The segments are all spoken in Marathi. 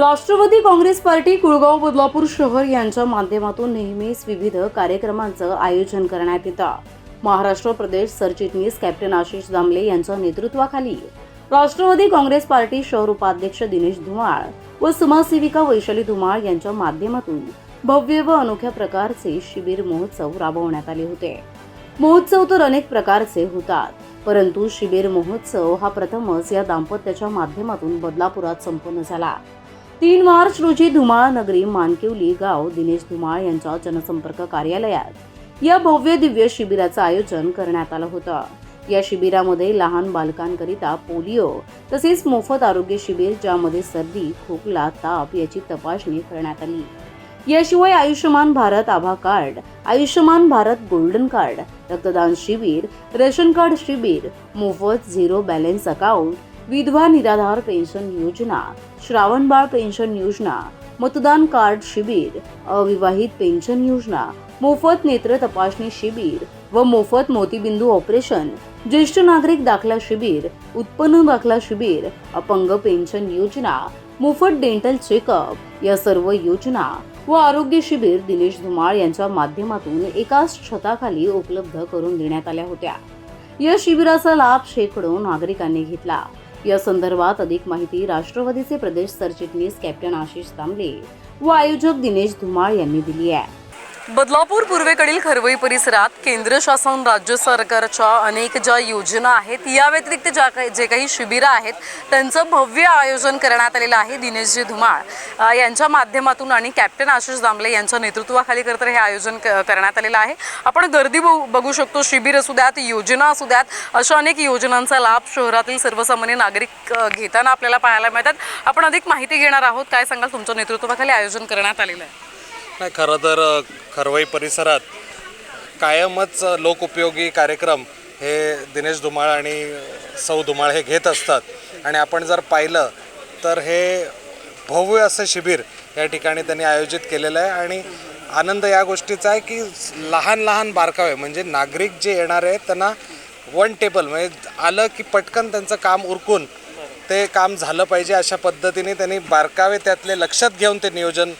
राष्ट्रवादी काँग्रेस पार्टी कुळगाव बदलापूर शहर यांच्या माध्यमातून नेहमीच विविध कार्यक्रमांचं आयोजन करण्यात येतं. महाराष्ट्र प्रदेश सरचिटणीस कॅप्टन आशिष दामले यांच्या नेतृत्वाखाली राष्ट्रवादी काँग्रेस पार्टी शहर उपाध्यक्ष दिनेश धुमाळ व समाजसेविका वैशाली धुमाळ यांच्या माध्यमातून भव्य व अनोख्या प्रकारचे शिबिर महोत्सव राबवण्यात आले होते. महोत्सव तर अनेक प्रकारचे होतात परंतु शिबिर महोत्सव हा प्रथमच या दाम्पत्याच्या माध्यमातून बदलापुरात संपन्न झाला. तीन मार्च रोजी धुमाळ नगरी मानकिवली गाव दिनेश धुमाळ यांच्या जनसंपर्क कार्यालयात या भव्य दिव्य शिबिराचं आयोजन करण्यात आलं होतं. या शिबिरामध्ये लहान बालकांकरिता पोलिओ तसेच मोफत आरोग्य शिबिर ज्यामध्ये सर्दी खोकला ताप याची तपासणी करण्यात आली. याशिवाय आयुष्यमान भारत आभा card Ayushman Bharat golden card रक्तदान शिबिर रेशन कार्ड शिबिर मोफत झिरो बॅलन्स अकाउंट विधवा निराधार पेन्शन योजना श्रावणबाळ पेन्शन योजना मतदान कार्ड शिबिर अविवाहित पेन्शन योजना मोफत नेत्र तपासणी शिबिर व मोफत मोतीबिंदू ऑपरेशन ज्येष्ठ नागरिक दाखला शिबिर उत्पन्न दाखला शिबिर अपंग पेन्शन योजना मोफत डेंटल चेकअप या सर्व योजना व आरोग्य शिबिर दिनेश धुमाळ यांच्या माध्यमातून एकाच छताखाली उपलब्ध करून देण्यात आल्या होत्या. या शिबिराचा लाभ शेकडो नागरिकांनी घेतला. या संदर्भात अधिक माहिती राष्ट्रवादीचे प्रदेश सरचिटणीस कॅप्टन आशिष तांबले व आयोजक दिनेश धुमाळ यांनी दिली आहे. बदलापूर पूर्वेकडील खरवई परिसरात केंद्र शासन राज्य सरकारच्या अनेक ज्या योजना आहेत या व्यतिरिक्त ज्या काही जे काही शिबिरं आहेत त्यांचं भव्य आयोजन करण्यात आलेलं आहे दिनेशजी धुमाळ. यांच्या माध्यमातून आणि कॅप्टन आशिष दामले यांच्या नेतृत्वाखाली करत हे आयोजन क- करण्यात आलेलं आहे. आपण गर्दी बघू बघू शकतो शिबिर असू द्यात योजना असू द्यात अशा अनेक योजनांचा लाभ शहरातील सर्वसामान्य नागरिक घेताना आपल्याला पाहायला मिळतात. आपण अधिक माहिती घेणार आहोत. काय सांगाल? तुमच्या नेतृत्वाखाली आयोजन करण्यात आलेलं आहे. नाही खरं तर खरवई परिसरात कायमच लोकउपयोगी कार्यक्रम हे दिनेश धुमाळ आणि सौ धुमाळ हे घेत असतात. आणि आपण जर पाहिलं तर हे भव्य असं शिबिर या ठिकाणी त्यांनी आयोजित केलेलं आहे. आणि आनंद या गोष्टीचा आहे की लहान लहान बारकावे म्हणजे नागरिक जे येणार आहेत त्यांना वन टेबल म्हणजे आलं की पटकन त्यांचं काम उरकून ते काम झालं पाहिजे अशा पद्धतीने त्यांनी बारकावे त्यातले लक्षात घेऊन ते नियोजन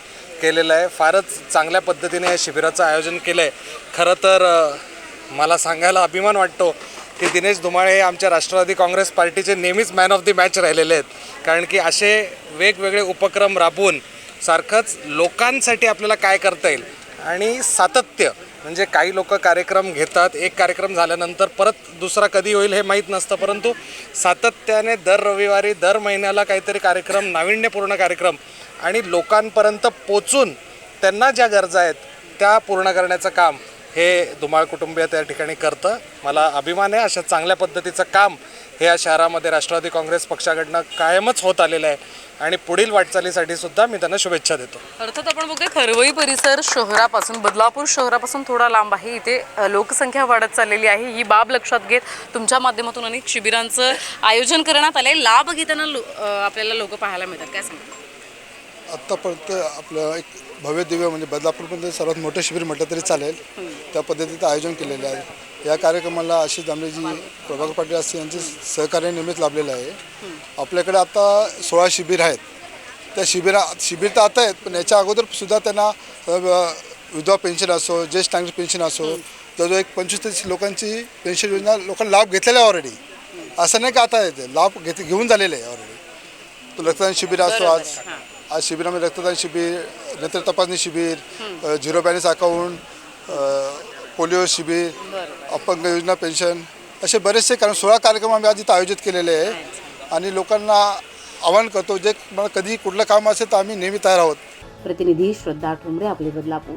केलेलं आहे. फारच चांगल्या पद्धतीने या शिबिराचं आयोजन केलं आहे खरं तर मला सांगायला अभिमान वाटतो की दिनेश धुमाळे हे आमच्या राष्ट्रवादी काँग्रेस पार्टीचे नेहमीच मॅन ऑफ दी मॅच राहिलेले आहेत. कारण की असे वेगवेगळे उपक्रम राबवून सारखंच लोकांसाठी आपल्याला काय करता येईल? आणि सातत्य म्हणजे काही लोक कार्यक्रम घेतात एक कार्यक्रम झाल्यानंतर परत दुसरा कधी होईल हे माहीत नसतं परंतु सातत्याने दर रविवारी दर महिन्याला काहीतरी कार्यक्रम नाविन्यपूर्ण कार्यक्रम आणि लोकांपर्यंत पोचून त्यांना ज्या गरजा आहेत त्या पूर्ण करण्याचं काम हे धुमाळ कुटुंबीय त्या ठिकाणी करतं. मला अभिमान आहे अशा चांगल्या पद्धतीचं काम हे या शहरामध्ये राष्ट्रवादी काँग्रेस पक्षाकडनं कायमच होत आलेलं आहे. आणि पुढील वाटचालीसाठी सुद्धा मी त्यांना शुभेच्छा देतो. अर्थात आपण बघतोय खरवई परिसर शहरापासून बदलापूर शहरापासून थोडा लांब आहे. इथे लोकसंख्या वाढत चाललेली आहे. ही बाब लक्षात घेत तुमच्या माध्यमातून अनेक शिबिरांचं आयोजन करण्यात आलंय. लाभ घेताना लो- आपल्याला लोक पाहायला मिळतात. काय सांगतात आत्तापर्यंत आपलं एक भव्य दिव्य म्हणजे बदलापूरमध्ये सर्वात मोठं शिबिर म्हटलं तरी चालेल. त्या पद्धतीचं आयोजन केलेलं आहे. या कार्यक्रमाला आशिष दामलेजी प्रभाकर पाटील असते यांचे सहकार्य नेहमीच लाभलेलं आहे. आपल्याकडे आता सोळा शिबिर आहेत. त्या शिबिरा शिबिर तर आता आहेत पण याच्या अगोदरसुद्धा त्यांना विधवा पेन्शन असो ज्येष्ठ नागरिक पेन्शन असो जवळजवळ एक पंचवीस तीस लोकांची पेन्शन योजना लोकांना लाभ घेतलेला आहे ऑलरेडी असं नाही का आता येते? लाभ घेत घेऊन झालेले आहे ऑलरेडी तो रक्तदान शिबिर असतो आज. आज शिबिरामध्ये रक्तदान शिबिर नेत्र तपासणी शिबिर झिरो बॅलन्स अकाउंट पोलिओ शिबिर अपंग योजना पेन्शन असे बरेचसे कारण सोळा कार्यक्रम आम्ही आज इथं आयोजित केलेले आहे आणि लोकांना आवाहन करतो जे मला कधी कुठलं काम असेल तर आम्ही नेहमी तयार आहोत. प्रतिनिधी श्रद्धा ठोंबरे आपले बदलापूर.